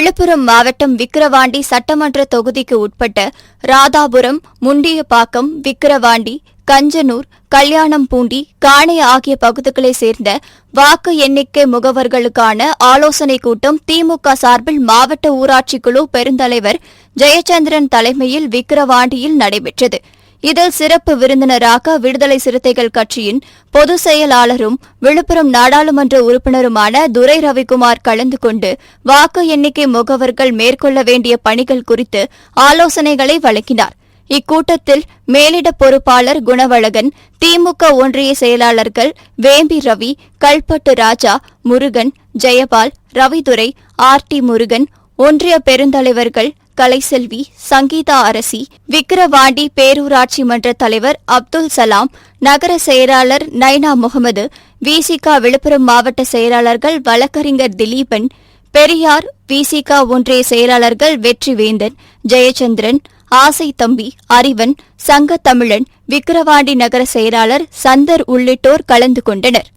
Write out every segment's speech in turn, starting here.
விழுப்புரம் மாவட்டம் விக்கிரவாண்டி சட்டமன்ற தொகுதிக்கு உட்பட்ட ராதாபுரம் முண்டியப்பாக்கம் விக்கிரவாண்டி கஞ்சனூர் கல்யாணம்பூண்டி காணை ஆகிய பகுதிகளைச் சேர்ந்த வாக்கு எண்ணிக்கை முகவர்களுக்கான ஆலோசனைக் கூட்டம் திமுக சார்பில் மாவட்ட ஊராட்சிக்குழு பெருந்தலைவர் ஜெயச்சந்திரன் தலைமையில் விக்கிரவாண்டியில் நடைபெற்றது. இதில் சிறப்பு விருந்தினராக விடுதலை சிறுத்தைகள் கட்சியின் பொதுச் செயலாளரும் விழுப்புரம் நாடாளுமன்ற உறுப்பினருமான துரை ரவிக்குமார் கலந்து கொண்டு வாக்கு எண்ணிக்கை முகவர்கள் மேற்கொள்ள வேண்டிய பணிகள் குறித்து ஆலோசனைகளை வழங்கினார். இக்கூட்டத்தில் மேலிட பொறுப்பாளர் குணவழகன் திமுக ஒன்றிய செயலாளர்கள் வேம்பி ரவி கல்பட்டு ராஜா முருகன் ஜெயபால் ரவிதுரை ஆர் டி முருகன் ஒன்றிய பெருந்தலைவர்கள் கலைசெல்வி சங்கீதா அரசி விக்கிரவாண்டி பேரூராட்சி மன்ற தலைவர் அப்துல் சலாம் நகர செயலாளர் நைனா முகமது விசிகா விழுப்புரம் மாவட்ட செயலாளர்கள் வழக்கறிஞர் திலீபன் பெரியார் விசிகா ஒன்றிய செயலாளர்கள் வெற்றிவேந்தன் ஜெயச்சந்திரன் ஆசை தம்பி அறிவன் சங்க தமிழன் விக்கிரவாண்டி நகர செயலாளர் சந்தர் உள்ளிட்டோர் கலந்து கொண்டனர்.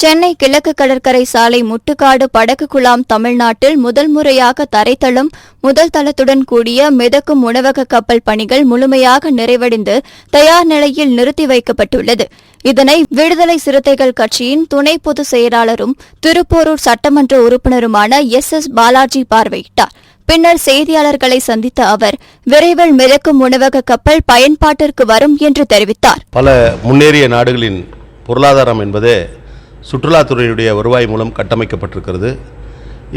சென்னை கிழக்கு கடற்கரை சாலை முட்டுக்காடு படகு குழாம் தமிழ்நாட்டில் முதல் முறையாக தரைத்தளம் முதல் தளத்துடன் கூடிய மிதக்கும் உணவக கப்பல் பணிகள் முழுமையாக நிறைவடைந்து தயார் நிலையில் நிறுத்தி வைக்கப்பட்டுள்ளது. இதனை விடுதலை சிறுத்தைகள் கட்சியின் துணை பொதுச் செயலாளரும் திருப்போரூர் சட்டமன்ற உறுப்பினருமான எஸ். எஸ். பாலாஜி பார்வையிட்டார். பின்னர் செய்தியாளர்களை சந்தித்த அவர் விரைவில் மிதக்கும் உணவக கப்பல் பயன்பாட்டிற்கு வரும் என்று தெரிவித்தார். பல முன்னேறிய நாடுகளின் பொருளாதாரம் என்பது சுற்றுலாத்துறையுடைய வருவாய் மூலம் கட்டமைக்கப்பட்டிருக்கிறது.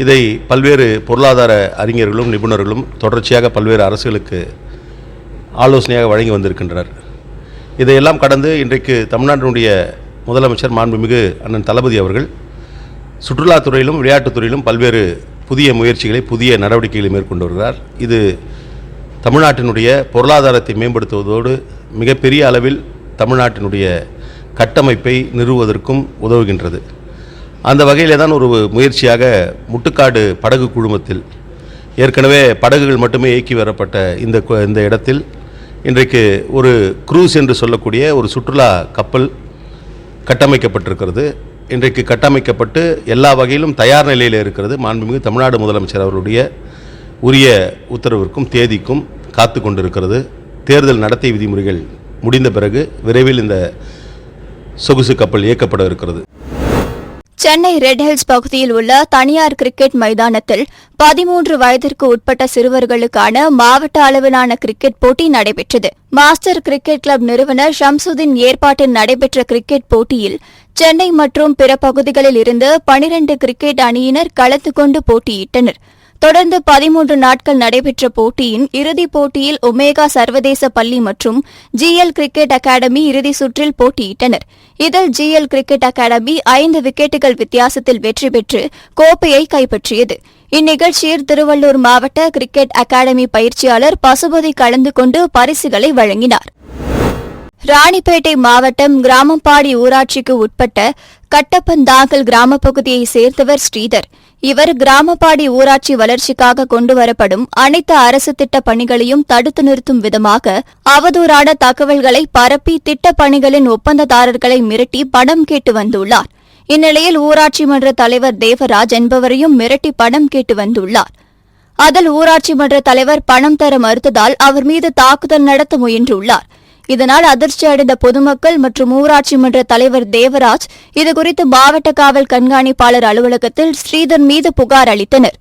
இதை பல்வேறு பொருளாதார அறிஞர்களும் நிபுணர்களும் தொடர்ச்சியாக பல்வேறு அரசுகளுக்கு ஆலோசனையாக வழங்கி வந்திருக்கின்றனர். இதையெல்லாம் கடந்து இன்றைக்கு தமிழ்நாட்டினுடைய முதலமைச்சர் மாண்புமிகு அண்ணன் தளபதி அவர்கள் சுற்றுலாத்துறையிலும் விளையாட்டுத்துறையிலும் பல்வேறு புதிய முயற்சிகளை புதிய நடவடிக்கைகளை மேற்கொண்டு வருகிறார். இது தமிழ்நாட்டினுடைய பொருளாதாரத்தை மேம்படுத்துவதோடு மிகப்பெரிய அளவில் தமிழ்நாட்டினுடைய கட்டமைப்பை நிறுவுவதற்கும் உதவுகின்றது. அந்த வகையில் தான் ஒரு முயற்சியாக முட்டுக்காடு படகு குழுமத்தில் ஏற்கனவே படகுகள் மட்டுமே இயக்கி வரப்பட்ட இந்த இந்த இடத்தில் இன்றைக்கு ஒரு க்ரூஸ் என்று சொல்லக்கூடிய ஒரு சுற்றுலா கப்பல் கட்டமைக்கப்பட்டிருக்கிறது. இன்றைக்கு கட்டமைக்கப்பட்டு எல்லா வகையிலும் தயார் நிலையில் இருக்கிறது. மாண்புமிகு தமிழ்நாடு முதலமைச்சர் அவருடைய உரிய உத்தரவிற்கும் தேதிக்கும் காத்து கொண்டிருக்கிறது. தேர்தல் நடத்தை விதிமுறைகள் முடிந்த பிறகு விரைவில் இந்த சொகுசு கப்பல் இயக்கப்பட இருக்கிறது. சென்னை ரெட் ஹில்ஸ் பகுதியில் உள்ள தனியார் கிரிக்கெட் மைதானத்தில் பதிமூன்று வயதிற்கு உட்பட்ட சிறுவர்களுக்கான மாவட்ட அளவிலான கிரிக்கெட் போட்டி நடைபெற்றது. மாஸ்டர் கிரிக்கெட் கிளப் நிறுவனர் ஷம்சுதீன் ஏற்பாட்டில் நடைபெற்ற கிரிக்கெட் போட்டியில் சென்னை மற்றும் பிற பகுதிகளில் இருந்து பனிரண்டு கிரிக்கெட் அணியினர் கலந்து கொண்டு போட்டியிட்டனர். தொடர்ந்து பதிமூன்று நாட்கள் நடைபெற்ற போட்டியின் இறுதிப் போட்டியில் ஒமேகா சர்வதேச பள்ளி மற்றும் ஜிஎல் கிரிக்கெட் அகாடமி இறுதி சுற்றில் போட்டியிட்டனர். இதில் ஜிஎல் கிரிக்கெட் அகாடமி ஐந்து விக்கெட்டுகள் வித்தியாசத்தில் வெற்றி பெற்று கோப்பையை கைப்பற்றியது. இந்நிகழ்ச்சியில் திருவள்ளூர் மாவட்ட கிரிக்கெட் அகாடமி பயிற்சியாளர் பசுபதி கலந்து கொண்டு பரிசுகளை வழங்கினார். ராணிப்பேட்டை மாவட்டம் கிராமம்பாடி ஊராட்சிக்கு உட்பட்ட கட்டப்பந்தாங்கல் கிராமப் பகுதியைச் சேர்ந்தவர் ஸ்ரீதர். இவர் கிராமப்பாடி ஊராட்சி வளர்ச்சிக்காக கொண்டுவரப்படும் அனைத்து அரசு திட்டப் பணிகளையும் தடுத்து நிறுத்தும் விதமாக அவதூறான தகவல்களை பரப்பி திட்டப் பணிகளின் ஒப்பந்ததாரர்களை மிரட்டி பணம் கேட்டு வந்துள்ளார். இந்நிலையில் ஊராட்சி மன்ற தலைவர் தேவராஜ் என்பவரையும் மிரட்டி பணம் கேட்டு வந்துள்ளார். அதில் ஊராட்சி மன்ற தலைவர் பணம் தர மறுத்ததால் அவர் மீது தாக்குதல் நடத்த முயன்றுள்ளார். இதனால் அதிர்ச்சி அடைந்த பொதுமக்கள் மற்றும் ஊராட்சி மன்ற தலைவர் தேவராஜ் இதுகுறித்து மாவட்ட காவல் கண்காணிப்பாளர் அலுவலகத்தில் ஸ்ரீதர் மீது புகார் அளித்தனர்.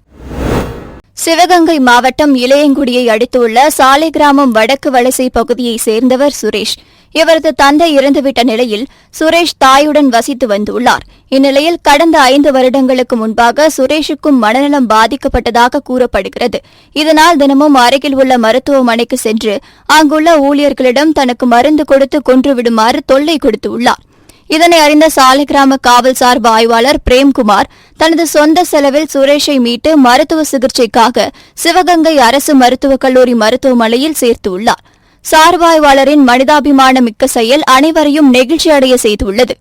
சிவகங்கை மாவட்டம் இளையங்குடியை அடுத்துள்ள சாலை கிராமம் வடக்கு வலசை பகுதியைச் சேர்ந்தவர் சுரேஷ். இவரது தந்தை இறந்துவிட்ட நிலையில் சுரேஷ் தாயுடன் வசித்து வந்துள்ளார். இந்நிலையில் கடந்த ஐந்து வருடங்களுக்கு முன்பாக சுரேஷுக்கும் மனநலம் பாதிக்கப்பட்டதாக கூறப்படுகிறது. இதனால் தினமும் அருகில் உள்ள மருத்துவமனைக்கு சென்று அங்குள்ள ஊழியர்களிடம் தனக்கு மருந்து கொடுத்து கொன்றுவிடுமாறு தொல்லை கொடுத்துள்ளார். இதனை அறிந்த சாலிகிராம காவல் சார்பு ஆய்வாளர் பிரேம்குமார் தனது சொந்த செலவில் சுரேஷை மீட்டு மருத்துவ சிகிச்சைக்காக சிவகங்கை அரசு மருத்துவக் கல்லூரி மருத்துவமனையில் சேர்த்துள்ளார். சார்பாய்வாளரின் மனிதாபிமான மிக்க செயல் அனைவரையும் நெகிழ்ச்சியடைய செய்துள்ளது.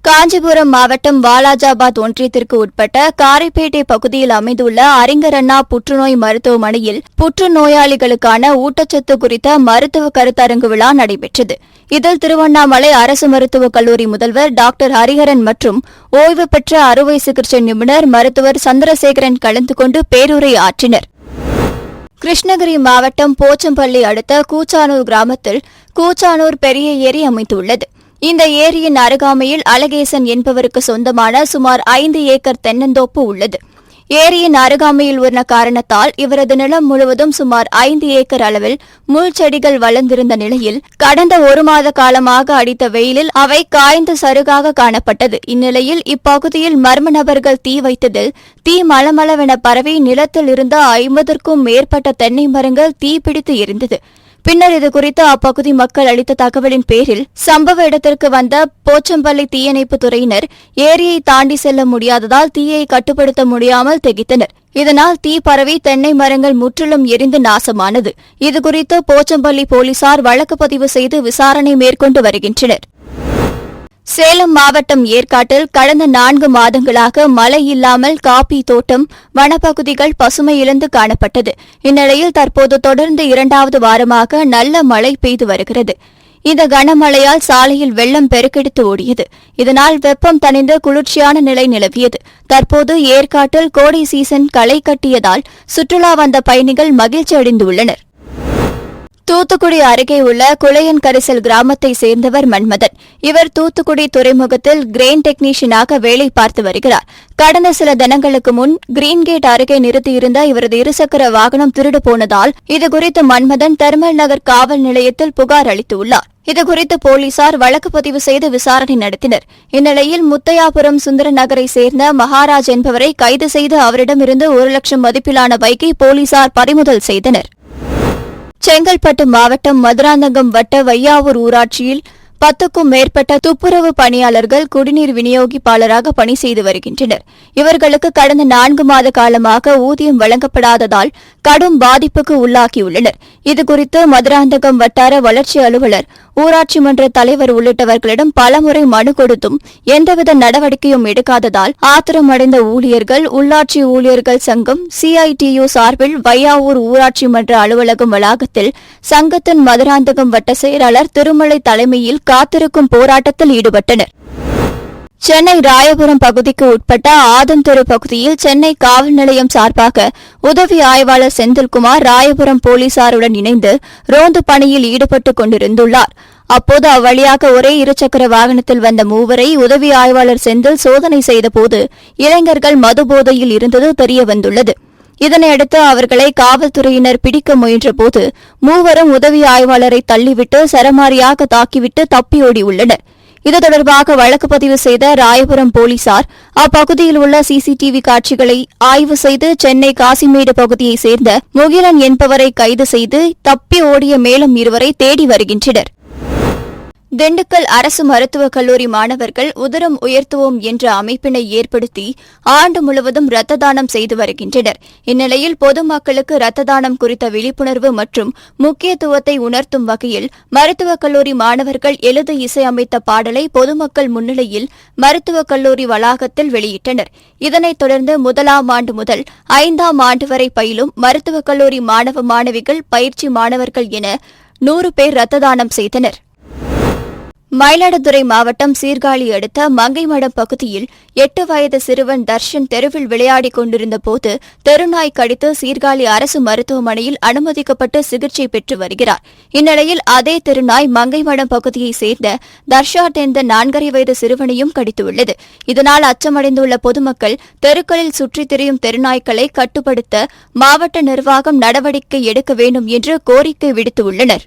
காஞ்சிபுரம் மாவட்டம் வாலாஜாபாத் ஒன்றியத்திற்கு உட்பட்ட காரைப்பேட்டை பகுதியில் அமைந்துள்ள அறிஞரண்ணா புற்றுநோய் மருத்துவமனையில் புற்றுநோயாளிகளுக்கான ஊட்டச்சத்து குறித்த மருத்துவ கருத்தரங்கு விழா நடைபெற்றது. இதில் திருவண்ணாமலை அரசு மருத்துவக் கல்லூரி முதல்வர் டாக்டர் ஹரிஹரன் மற்றும் ஓய்வு பெற்ற அறுவை சிகிச்சை நிபுணர் மருத்துவர் சந்திரசேகரன் கலந்து கொண்டு பேருரை ஆற்றினர். கிருஷ்ணகிரி மாவட்டம் போச்சம்பள்ளி அடுத்த கூச்சானூர் கிராமத்தில் கூச்சானூர் பெரிய ஏரி அமைந்துள்ளது. இந்த ஏரியின் அருகாமையில் அழகேசன் என்பவருக்கு சொந்தமான சுமார் ஐந்து ஏக்கர் தென்னந்தோப்பு உள்ளது. ஏரியின் அருகாமையில் உள்ள காரணத்தால் இவரது நிலம் முழுவதும் சுமார் ஐந்து ஏக்கர் அளவில் முள் செடிகள் வளர்ந்திருந்த நிலையில் கடந்த ஒரு மாத காலமாக அடித்த வெயிலில் அவை காய்ந்து சருகாக காணப்பட்டது. இந்நிலையில் இப்பகுதியில் மர்ம நபர்கள் தீ வைத்ததில் தீ மளமளவென பரவி நிலத்தில் இருந்த ஐம்பதற்கும் மேற்பட்ட தென்னை மரங்கள் தீப்பிடித்து எரிந்தது. பின்னர் இதுகுறித்து அப்பகுதி மக்கள் அளித்த தகவலின் பேரில் சம்பவ இடத்திற்கு வந்த போச்சம்பள்ளி தீயணைப்பு துறையினர் ஏரியை தாண்டி செல்ல முடியாததால் தீயை கட்டுப்படுத்த முடியாமல் திகித்தனர். இதனால் தீ பரவி தென்னை மரங்கள் முற்றிலும் எரிந்து நாசமானது. இதுகுறித்து போச்சம்பள்ளி போலீசார் வழக்கு பதிவு செய்து விசாரணை மேற்கொண்டு வருகின்றனர். சேலம் மாவட்டம் ஏற்காட்டில் கடந்த நான்கு மாதங்களாக மழை இல்லாமல் காபி தோட்டம் வனப்பகுதிகள் பசுமை இழந்து காணப்பட்டது. இந்நிலையில் தற்போது தொடர்ந்து இரண்டாவது வாரமாக நல்ல மழை பெய்து வருகிறது. இந்த கனமழையால் சாலையில் வெள்ளம் பெருக்கெடுத்து ஓடியது. இதனால் வெப்பம் தணிந்து குளிர்ச்சியான நிலை நிலவியது. தற்போது ஏற்காட்டில் கோடை சீசன் களை கட்டியதால் சுற்றுலா வந்த பயணிகள் மகிழ்ச்சி அடைந்துள்ளனா் தூத்துக்குடி அருகே உள்ள குளையன் கரிசல் கிராமத்தை சேர்ந்தவர் மன்மதன். இவர் தூத்துக்குடி துறைமுகத்தில் கிரெயின் டெக்னீஷியனாக வேலை பார்த்து வருகிறார். கடந்த சில தினங்களுக்கு முன் கிரீன் கேட் அருகே நிறுத்தியிருந்த இவரது இருசக்கர வாகனம் திருடு போனதால் இதுகுறித்து மன்மதன் தெர்மல் நகர் காவல் நிலையத்தில் புகார் அளித்துள்ளார். இதுகுறித்து போலீசார் வழக்கு பதிவு செய்து விசாரணை நடத்தினர். இந்நிலையில் முத்தையாபுரம் சுந்தர நகரை சேர்ந்த மகாராஜ் என்பவரை கைது செய்து அவரிடமிருந்து ஒரு லட்சம் மதிப்பிலான பைக்கை போலீசார் பறிமுதல் செய்தனர். செங்கல்பட்டு மாவட்டம் மதுராந்தகம் வட்ட வையாவூர் ஊராட்சியில் பத்துக்கும் மேற்பட்ட துப்புரவு பணியாளர்கள் குடிநீர் விநியோகிப்பாளராக பணி செய்து வருகின்றனர். இவர்களுக்கு கடந்த நான்கு மாத காலமாக ஊதியம் வழங்கப்படாததால் கடும் பாதிப்புக்கு உள்ளாகியுள்ளனர். இதுகுறித்து மதுராந்தகம் வட்டார வளர்ச்சி அலுவலர் ஊராட்சி மன்ற தலைவர் உள்ளிட்டவர்களிடம் பலமுறை மனு கொடுத்தும் எந்தவித நடவடிக்கையும் எடுக்காததால் ஆத்திரமடைந்த ஊழியர்கள் உள்ளாட்சி ஊழியர்கள் சங்கம் சிஐடியு சார்பில் வையாவூர் ஊராட்சி மன்ற அலுவலகம் வளாகத்தில் சங்கத்தின் மதுராந்தகம் வட்ட செயலாளர் திருமலை தலைமையில் காத்திருக்கும் போராட்டத்தில் ஈடுபட்டனர். சென்னை ராயபுரம் பகுதிக்கு உட்பட்ட ஆதம்தெரு பகுதியில் சென்னை காவல் நிலையம் சார்பாக உதவி ஆய்வாளர் செந்தில்குமார் ராயபுரம் போலீசாருடன் இணைந்து ரோந்து பணியில் ஈடுபட்டுக் கொண்டிருந்துள்ளார். அப்போது அவ்வழியாக ஒரே இருசக்கர வாகனத்தில் வந்த மூவரை உதவி ஆய்வாளர் செந்தில் சோதனை செய்தபோது இளைஞர்கள் மதுபோதையில் இருந்தது தெரியவந்துள்ளது. இதனையடுத்து அவர்களை காவல்துறையினர் பிடிக்க முயன்றபோது மூவரும் உதவி ஆய்வாளரை தள்ளிவிட்டு சரமாரியாக தாக்கிவிட்டு தப்பியோடியுள்ளனர் இது தொடர்பாக வழக்கு பதிவு செய்த ராயபுரம் போலீசார் அப்பகுதியில் உள்ள சிசிடிவி காட்சிகளை ஆய்வு செய்து சென்னை காசிமேடு பகுதியைச் சேர்ந்த முகிலன் என்பவரை கைது செய்து தப்பி ஓடிய மேலும் இருவரை தேடி வருகின்றனர். திண்டுக்கல் அரசு மருத்துவக் கல்லூரி மாணவர்கள் உதரம் உயர்த்துவோம் என்ற அமைப்பினை ஏற்படுத்தி ஆண்டு முழுவதும் ரத்த தானம் செய்து வருகின்றனர். இந்நிலையில் பொதுமக்களுக்கு ரத்த தானம் குறித்த விழிப்புணர்வு மற்றும் முக்கியத்துவத்தை உணர்த்தும் வகையில் மருத்துவக் கல்லூரி மாணவர்கள் எழுத இசையமைத்த பாடலை பொதுமக்கள் முன்னிலையில் மருத்துவக் கல்லூரி வளாகத்தில் வெளியிட்டனர். இதனைத் தொடர்ந்து முதலாம் ஆண்டு முதல் ஐந்தாம் ஆண்டு வரை பயிலும் மருத்துவக் கல்லூரி மாணவ மாணவிகள் பயிற்சி மாணவர்கள் என நூறு பேர் ரத்த தானம் செய்தனர். மயிலாடுதுறை மாவட்டம் சீர்காழி அடுத்த மங்கைமடம் பகுதியில் எட்டு வயது சிறுவன் தர்ஷன் தெருவில் விளையாடிக் கொண்டிருந்த போது தெருநாய் கடித்து சீர்காழி அரசு மருத்துவமனையில் அனுமதிக்கப்பட்டு சிகிச்சை பெற்று வருகிறார். இந்நிலையில் அதே தெருநாய் மங்கைமடம் பகுதியைச் சேர்ந்த தர்ஷாட் என்ற நான்கரை வயது சிறுவனையும் கடித்துள்ளது. இதனால் அச்சமடைந்துள்ள பொதுமக்கள் தெருக்களில் சுற்றித் திரியும் தெருநாய்களை கட்டுப்படுத்த மாவட்ட நிர்வாகம் நடவடிக்கை எடுக்க வேண்டும் என்று கோரிக்கை விடுத்துள்ளனா்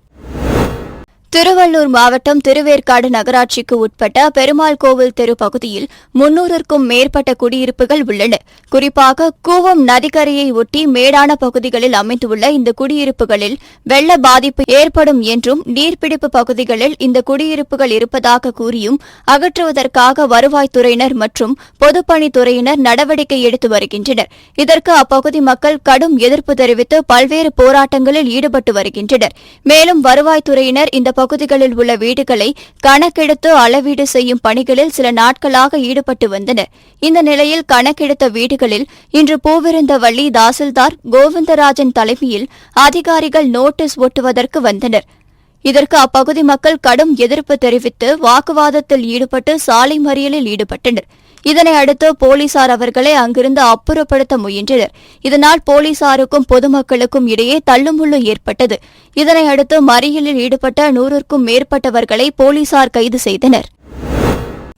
திருவள்ளூர் மாவட்டம் திருவேற்காடு நகராட்சிக்கு உட்பட்ட பெருமாள் கோவில் தெரு பகுதியில் முன்னூறுக்கும் மேற்பட்ட குடியிருப்புகள் உள்ளன. குறிப்பாக கூவம் நதிக்கரையை ஒட்டி மேடான பகுதிகளில் அமைந்துள்ள இந்த குடியிருப்புகளில் வெள்ள பாதிப்பு ஏற்படும் என்றும் நீர்பிடிப்பு பகுதிகளில் இந்த குடியிருப்புகள் இருப்பதாக கூறியும் அகற்றுவதற்காக வருவாய்த்துறையினர் மற்றும் பொதுப்பணித்துறையினர் நடவடிக்கை எடுத்து வருகின்றனர். இதற்கு அப்பகுதி மக்கள் கடும் எதிர்ப்பு தெரிவித்து பல்வேறு போராட்டங்களில் ஈடுபட்டு வருகின்றனர். மேலும் வருவாய்த்துறையினர் இந்த பகுதிகளில் உள்ள வீடுகளை கணக்கெடுத்து அளவீடு செய்யும் பணிகளில் சில நாட்களாக ஈடுபட்டு வந்தனர் இந்த நிலையில் கணக்கெடுத்த வீடுகளில் இன்று பூவிருந்தவள்ளி தாசில்தார் கோவிந்தராஜன் தலைமையில் அதிகாரிகள் நோட்டீஸ் ஒட்டுவதற்கு வந்தனர். இதற்கு அப்பகுதி மக்கள் கடும் எதிர்ப்பு தெரிவித்து வாக்குவாதத்தில் ஈடுபட்டு சாலை மறியலில் ஈடுபட்டனர். இதனை அடுத்து போலீசார் அவர்களை அங்கிருந்து அப்புறப்படுத்த முயன்றனர். இதனால் போலீசாருக்கும் பொதுமக்களுக்கும் இடையே தள்ளுமுள்ளு ஏற்பட்டது. இதனை அடுத்து மறியலில் ஈடுபட்ட நூறுக்கும் மேற்பட்டவர்களை போலீசார் கைது செய்தனர்.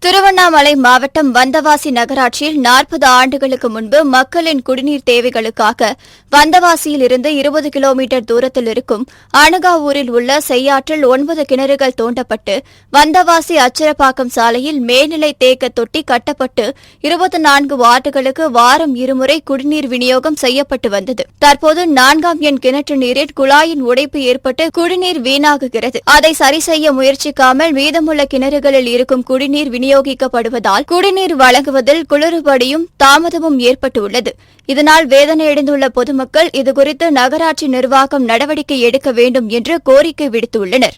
திருவண்ணாமலை மாவட்டம் வந்தவாசி நகராட்சியில் நாற்பது ஆண்டுகளுக்கு முன்பு மக்களின் குடிநீர் தேவைகளுக்காக வந்தவாசியில் இருந்து இருபது கிலோமீட்டர் தூரத்தில் இருக்கும் அணுகாவூரில் உள்ள செய்யாற்றில் ஒன்பது கிணறுகள் தோண்டப்பட்டு வந்தவாசி அச்சரப்பாக்கம் சாலையில் மேல்நிலை தேக்க தொட்டி கட்டப்பட்டு இருபத்தி நான்கு வார்டுகளுக்கு வாரம் இருமுறை குடிநீர் விநியோகம் செய்யப்பட்டு வந்தது. தற்போது நான்காம் எண் கிணற்று நீரில் குழாயின் உடைப்பு ஏற்பட்டு குடிநீர் வீணாகுகிறது. அதை சரி செய்ய முயற்சிக்காமல் மீதமுள்ள கிணறுகளில் இருக்கும் குடிநீர் விநியோகிக்கப்படுவதால் குடிநீர் வழங்குவதில் குளறுபடியும் தாமதமும் ஏற்பட்டுள்ளது. இதனால் வேதனையடைந்துள்ள பொதுமக்கள் இதுகுறித்து நகராட்சி நிர்வாகம் நடவடிக்கை எடுக்க வேண்டும் என்று கோரிக்கை விடுத்துள்ளனர்.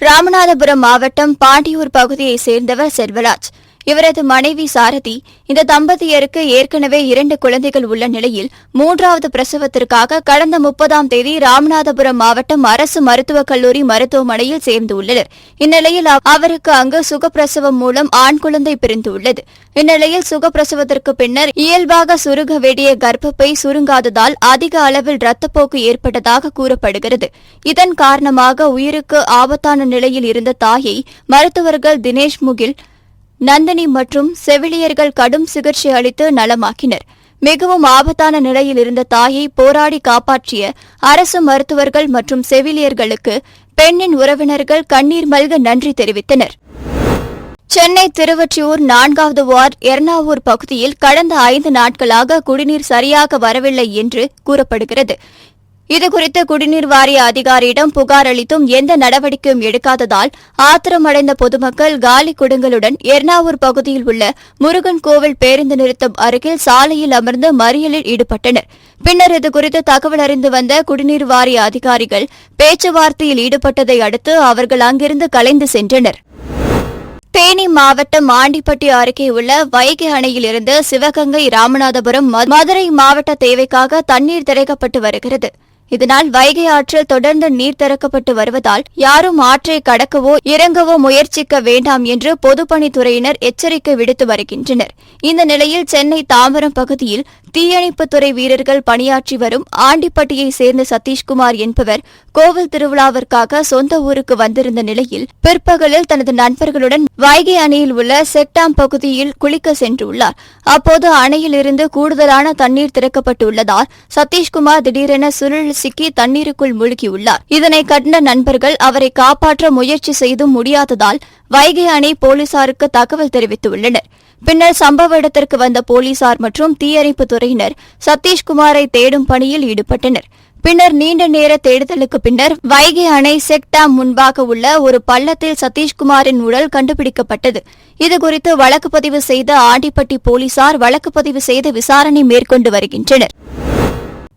ராமநாதபுரம் மாவட்டம் பாண்டியூர் பகுதியைச் சேர்ந்தவர் செல்வராஜ். இவரது மனைவி சாரதி இந்த தம்பதியருக்கு ஏற்கனவே இரண்டு குழந்தைகள் உள்ள நிலையில் மூன்றாவது பிரசவத்திற்காக கடந்த முப்பதாம் தேதி ராமநாதபுரம் மாவட்டம் அரசு மருத்துவக் கல்லூரி மருத்துவமனையில் சேர்ந்துள்ளனர். இந்நிலையில் அவருக்கு அங்கு சுகப்பிரசவம் மூலம் ஆண் குழந்தை பிறந்துள்ளது. இந்நிலையில் சுகப்பிரசவத்திற்கு பின்னர் இயல்பாக சுருங்க வேண்டிய கர்ப்பப்பை சுருங்காததால் அதிக அளவில் இரத்தப்போக்கு ஏற்பட்டதாக கூறப்படுகிறது. இதன் காரணமாக உயிருக்கு ஆபத்தான நிலையில் இருந்த தாயை மருத்துவர்கள் தினேஷ் முகில் நந்தினி மற்றும் செவிலியர்கள் கடும் சிகிச்சை அளித்து நலமாக்கினர். மிகவும் ஆபத்தான நிலையில் இருந்த தாயை போராடி காப்பாற்றிய அரசு மருத்துவர்கள் மற்றும் செவிலியர்களுக்கு பெண்ணின் உறவினர்கள் கண்ணீர் மல்க நன்றி தெரிவித்தனர். சென்னை திருவொற்றியூர் நான்காவது வார்டு எர்ணாவூர் பகுதியில் கடந்த ஐந்து நாட்களாக குடிநீர் சரியாக வரவில்லை என்று கூறப்படுகிறது. இதுகுறித்து குடிநீர் வாரிய அதிகாரியிடம் புகார் அளித்தும் எந்த நடவடிக்கையும் எடுக்காததால் ஆத்திரமடைந்த பொதுமக்கள் காலி குடங்களுடன் எர்ணாவூர் பகுதியில் உள்ள முருகன் கோவில் பேருந்து நிறுத்தம் அருகில் சாலையில் அமர்ந்து மறியலில் ஈடுபட்டனர். பின்னர் இதுகுறித்து தகவல் அறிந்து வந்த குடிநீர் வாரிய அதிகாரிகள் பேச்சுவார்த்தையில் ஈடுபட்டதை அடுத்து அவர்கள் அங்கிருந்து கலைந்து சென்றனர். தேனி மாவட்டம் ஆண்டிப்பட்டி அருகே உள்ள வைகை அணையிலிருந்து சிவகங்கை ராமநாதபுரம் மதுரை மாவட்ட தேவைக்காக தண்ணீர் திறக்கப்பட்டு வருகிறது. இதனால் வைகை ஆற்றில் தொடர்ந்து நீர் திறக்கப்பட்டு வருவதால் யாரும் ஆற்றை கடக்கவோ இறங்கவோ முயற்சிக்க வேண்டாம் என்று பொதுப்பணித்துறையினர் எச்சரிக்கை விடுத்து வருகின்றனர். இந்த நிலையில் சென்னை தாம்பரம் பகுதியில் தீயணைப்புத்துறை வீரர்கள் பணியாற்றி வரும் ஆண்டிப்பட்டியை சேர்ந்த சதீஷ்குமார் என்பவர் கோவில் திருவிழாவிற்காக சொந்த ஊருக்கு வந்திருந்த நிலையில் பிற்பகலில் தனது நண்பர்களுடன் வைகை அணையில் உள்ள செக்டாம் பகுதியில் குளிக்க சென்றுள்ளார். அப்போது அணையிலிருந்து கூடுதலான தண்ணீர் திறக்கப்பட்டுள்ளதால் சதீஷ்குமார் திடீரென சுருள் சிக்கி தண்ணீருக்குள் மூழ்கியுள்ளார். இதனை கண்ட நண்பர்கள் அவரை காப்பாற்ற முயற்சி செய்தும் முடியாததால் வைகை அணை போலீசாருக்கு தகவல் தெரிவித்துள்ளனர். பின்னர் சம்பவ இடத்திற்கு வந்த போலீசார் மற்றும் தீயணைப்பு துறையினர் சதீஷ்குமாரை தேடும் பணியில் ஈடுபட்டனர். பின்னர் நீண்ட நேர தேடுதலுக்கு பின்னர் வைகை அணை செக்டாம் முன்பாக உள்ள ஒரு பள்ளத்தில் சதீஷ்குமாரின் உடல் கண்டுபிடிக்கப்பட்டது. இதுகுறித்து வழக்கு பதிவு செய்த ஆண்டிப்பட்டி போலீசார் வழக்கு பதிவு செய்து விசாரணை மேற்கொண்டு வருகின்றனர்.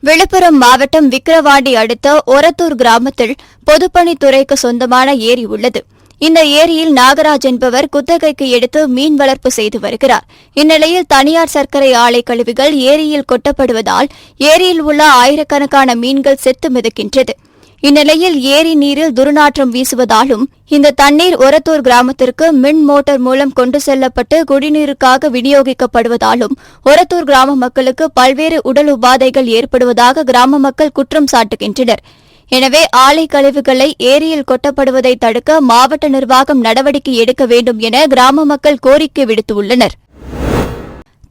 விழுப்புரம் மாவட்டம் விக்கிரவாண்டி அடுத்த ஒரத்தூர் கிராமத்தில் பொதுப்பணித்துறைக்கு சொந்தமான ஏரி உள்ளது. இந்த ஏரியில் நாகராஜ் என்பவர் குத்தகைக்கு எடுத்து மீன் வளர்ப்பு செய்து வருகிறார். இந்நிலையில் தனியார் சர்க்கரை ஆலை கழிவுகள் ஏரியில் கொட்டப்படுவதால் ஏரியில் உள்ள ஆயிரக்கணக்கான மீன்கள் செத்து மிதக்கின்றது. இந்நிலையில் ஏரி நீரில் துர்நாற்றம் வீசுவதாலும் இந்த தண்ணீர் ஒரத்தூர் கிராமத்திற்கு மின் மோட்டார் மூலம் கொண்டு செல்லப்பட்டு குடிநீருக்காக விநியோகிக்கப்படுவதாலும் ஒரத்தூர் கிராம மக்களுக்கு பல்வேறு உடல் உபாதைகள் ஏற்படுவதாக கிராம மக்கள் குற்றம் சாட்டுகின்றனர். எனவே ஆலை கழிவுகளை ஏரியில் கொட்டப்படுவதை தடுக்க மாவட்ட நிர்வாகம் நடவடிக்கை எடுக்க வேண்டும் என கிராம மக்கள் கோரிக்கை விடுத்துள்ளனா்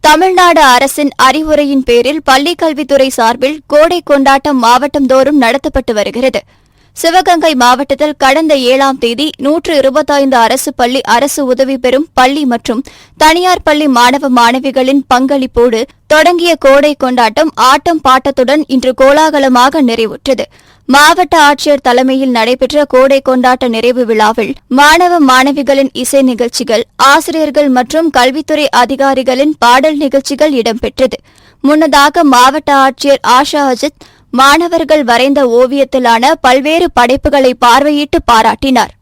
தமிழ்நாடு அரசின் அறிவுரையின் பேரில் பள்ளிக் கல்வித்துறை சார்பில் கோடை கொண்டாட்டம் மாவட்டந்தோறும் நடத்தப்பட்டு வருகிறது. சிவகங்கை மாவட்டத்தில் கடந்த ஏழாம் தேதி நூற்று இருபத்தைந்து அரசு பள்ளி அரசு உதவி பெறும் பள்ளி மற்றும் தனியார் பள்ளி மாணவ மாணவிகளின் பங்களிப்போடு தொடங்கிய கோடை கொண்டாட்டம் ஆட்டம் பாட்டத்துடன் இன்று கோலாகலமாக நிறைவுற்றது. மாவட்ட ஆட்சியர் தலைமையில் நடைபெற்ற கோடை கொண்டாட்ட நிறைவு விழாவில் மாணவ மாணவிகளின் இசை நிகழ்ச்சிகள் ஆசிரியர்கள் மற்றும் கல்வித்துறை அதிகாரிகளின் பாடல் நிகழ்ச்சிகள் இடம்பெற்றது. முன்னதாக மாவட்ட ஆட்சியர் ஆஷா அஜித் மாணவர்கள் வரைந்த ஓவியத்திலான பல்வேறு படைப்புகளை பார்வையிட்டு பாராட்டினார்.